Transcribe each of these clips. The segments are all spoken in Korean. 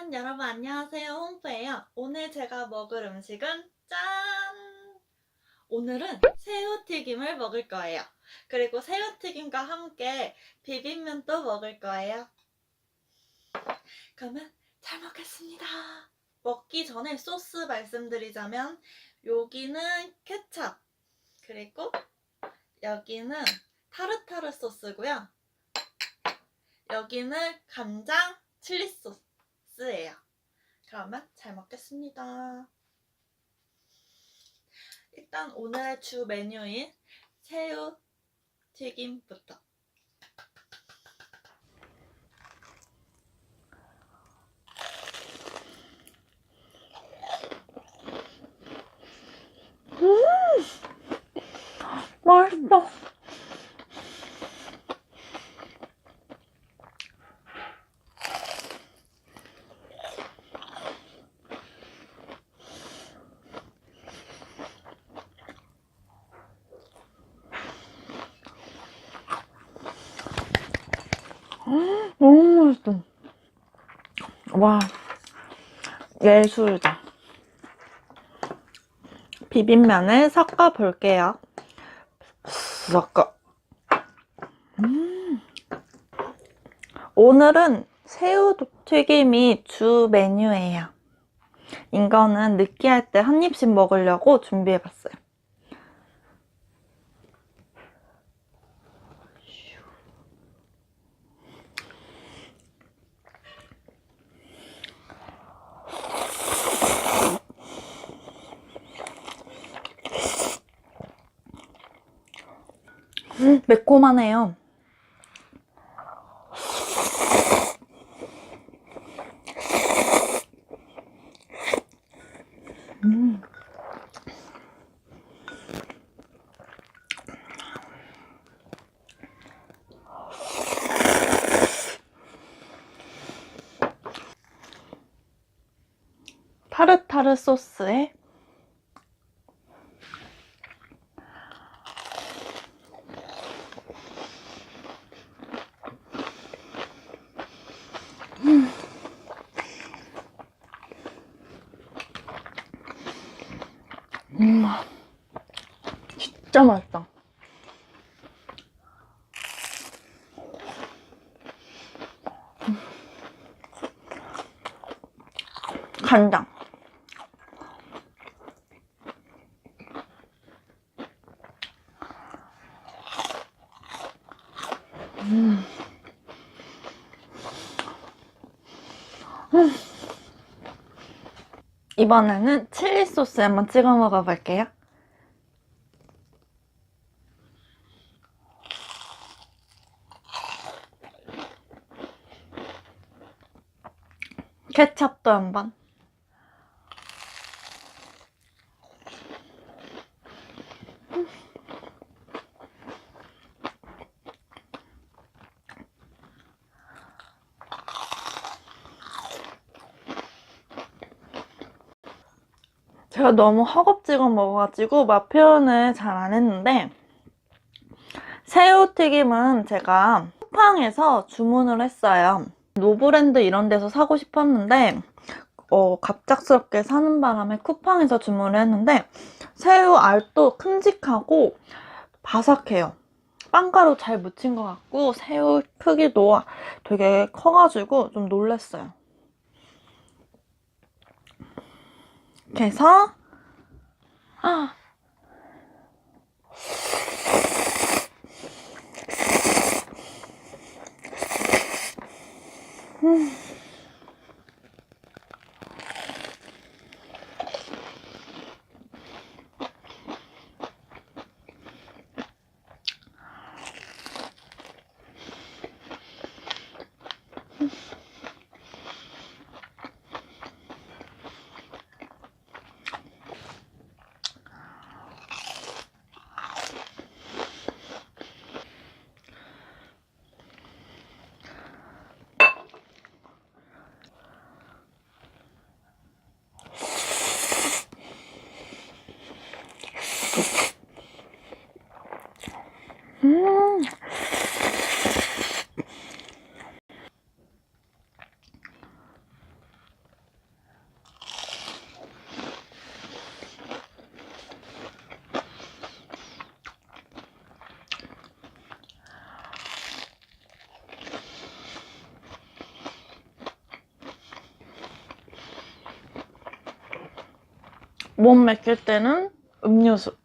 짠! 여러분 안녕하세요. 홈프예요. 오늘 제가 먹을 음식은 짠! 오늘은 새우튀김을 먹을 거예요. 그리고 새우튀김과 함께 비빔면도 먹을 거예요. 그러면 잘 먹겠습니다. 먹기 전에 소스 말씀드리자면 여기는 케찹 그리고 여기는 타르타르 소스고요. 여기는 간장 칠리 소스 예요. 그러면 잘 먹겠습니다. 일단 오늘의 주 메뉴인 새우 튀김부터. 맛있어. 너무 맛있어. 와, 예술이다. 비빔면을 섞어 볼게요. 섞어. 음. 오늘은 새우 튀김이 주 메뉴예요. 이거는 느끼할 때 한 입씩 먹으려고 준비해봤어요. 매콤하네요. 음. 타르타르 소스에 음, 진짜 맛있다. 간장. 음. 음. 이번에는 칠리 소스 한번 찍어 먹어볼게요. 케찹도 한번. 제가 너무 허겁지겁 먹어가지고 맛 표현을 잘 안 했는데 새우튀김은 제가 쿠팡에서 주문을 했어요. 노브랜드 이런 데서 사고 싶었는데 어, 갑작스럽게 사는 바람에 쿠팡에서 주문을 했는데 새우 알도 큼직하고 바삭해요. 빵가루 잘 묻힌 것 같고 새우 크기도 되게 커가지고 좀 놀랐어요. 이렇게 해서 아. 음. 음. 몸 맥힐 때는 음료수.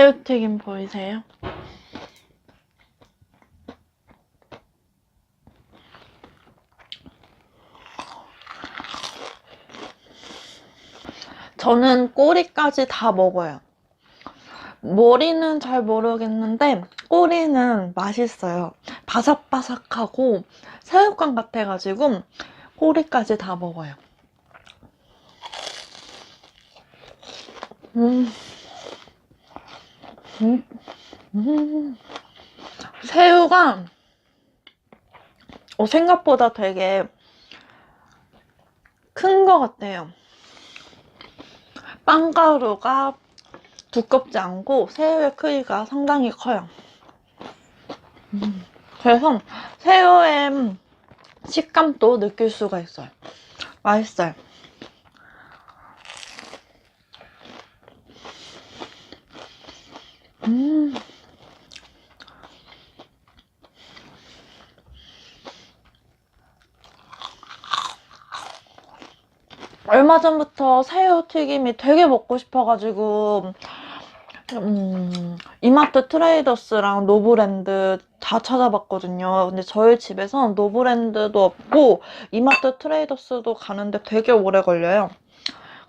새우튀김 보이세요? 저는 꼬리까지 다 먹어요. 머리는 잘 모르겠는데 꼬리는 맛있어요. 바삭바삭하고 새우깡 같아가지고 꼬리까지 다 먹어요. 음. 새우가 어, 생각보다 되게 큰 것 같아요. 빵가루가 두껍지 않고 새우의 크기가 상당히 커요. 음, 그래서 새우의 식감도 느낄 수가 있어요. 맛있어요. 음. 얼마 전부터 새우 튀김이 되게 먹고 싶어가지고 음, 이마트 트레이더스랑 노브랜드 다 찾아봤거든요. 근데 저희 집에선 노브랜드도 없고 이마트 트레이더스도 가는데 되게 오래 걸려요.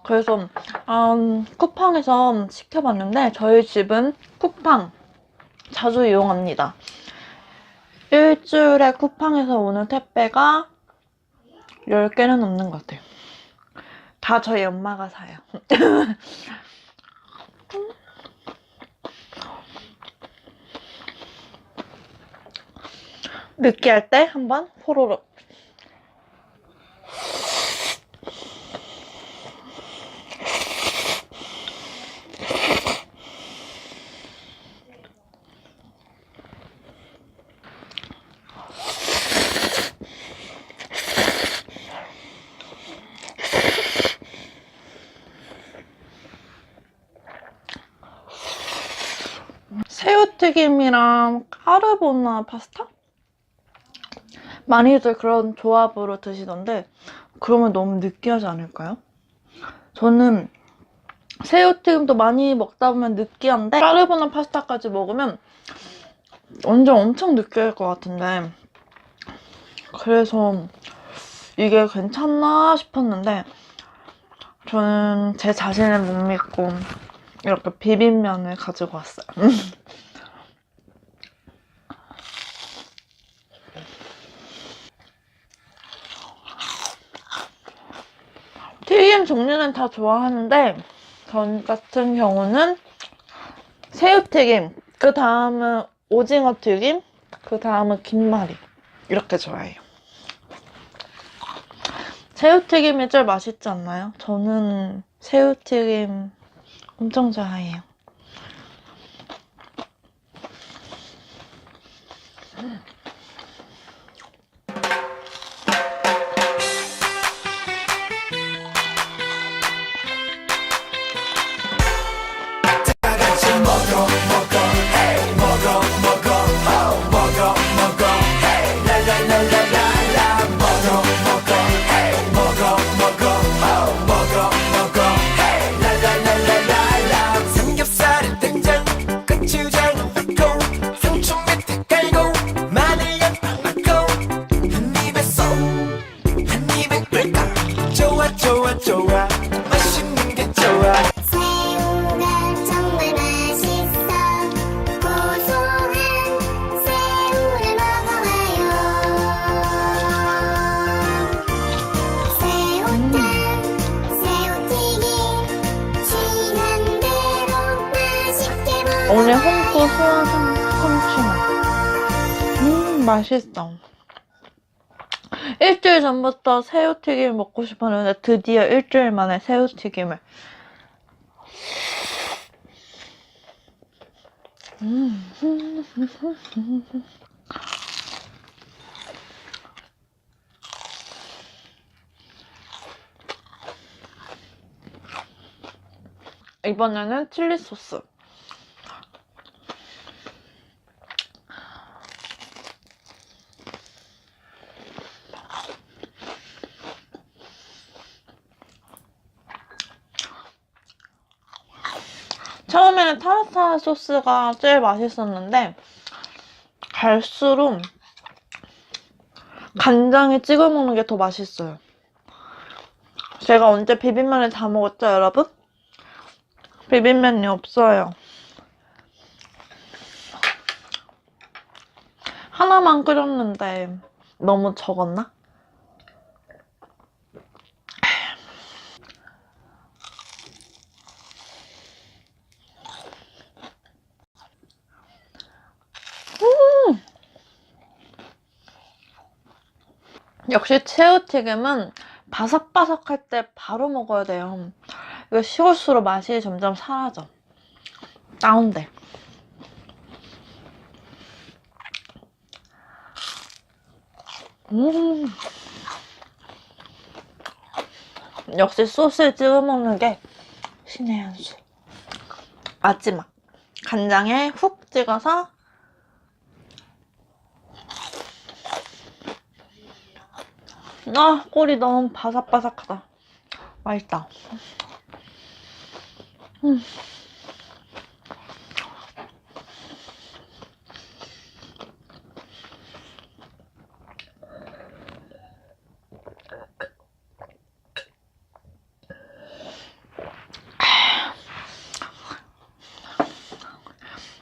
그래서 음, 쿠팡에서 시켜봤는데 저희 집은 쿠팡 자주 이용합니다. 일주일에 쿠팡에서 오는 택배가 10개는 넘는 것 같아요. 다 저희 엄마가 사요. 느끼할 때 한번 포로로. 새우 튀김이랑 까르보나 파스타? 많이들 그런 조합으로 드시던데 그러면 너무 느끼하지 않을까요? 저는 새우튀김도 많이 먹다 보면 느끼한데 까르보나 파스타까지 먹으면 완전 엄청 느끼할 것 같은데 그래서 이게 괜찮나 싶었는데 저는 제 자신을 못 믿고 이렇게 비빔면을 가지고 왔어요. 튀김 종류는 다 좋아하는데 전 같은 경우는 새우튀김, 그 다음은 오징어 튀김, 그 다음은 김말이 이렇게 좋아해요. 새우튀김이 제일 맛있지 않나요? 저는 새우튀김 엄청 좋아해요. 삼 오늘 홍고 소원 삼치맛. 음, 맛있어. 일주일 전부터 새우튀김 먹고 싶었는데 드디어 일주일 만에 새우튀김을. 음. 이번에는 칠리 소스. 처음에는 타르타르 소스가 제일 맛있었는데 갈수록 간장에 찍어 먹는 게 더 맛있어요. 제가 언제 비빔면을 다 먹었죠, 여러분? 비빔면이 없어요. 하나만 끓였는데 너무 적었나? 역시 새우튀김은 바삭바삭할 때 바로 먹어야 돼요. 이거 식을수록 맛이 점점 사라져. 다운돼. 음. 역시 소스에 찍어 먹는 게 신의 한 수. 마지막. 간장에 훅 찍어서 아, 꼴이 너무 바삭바삭하다. 맛있다. 음.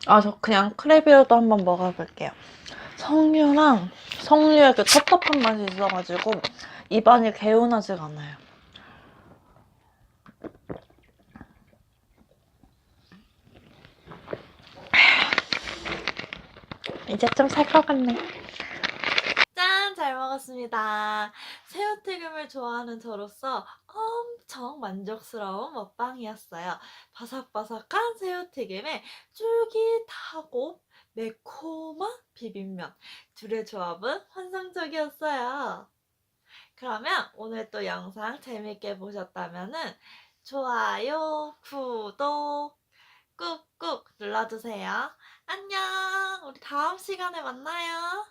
아, 저 그냥 크래비어도 한번 먹어볼게요. 석류랑 석류의 그 텁텁한 맛이 있어가지고 입안이 개운하지가 않아요. 이제 좀 살 것 같네. 짠! 잘 먹었습니다. 새우튀김을 좋아하는 저로서 엄청 만족스러운 먹방이었어요. 바삭바삭한 새우튀김에 쫄깃하고 매콤한 비빔면. 둘의 조합은 환상적이었어요. 그러면 오늘 또 영상 재밌게 보셨다면 좋아요, 구독 꾹꾹 눌러주세요. 안녕! 우리 다음 시간에 만나요.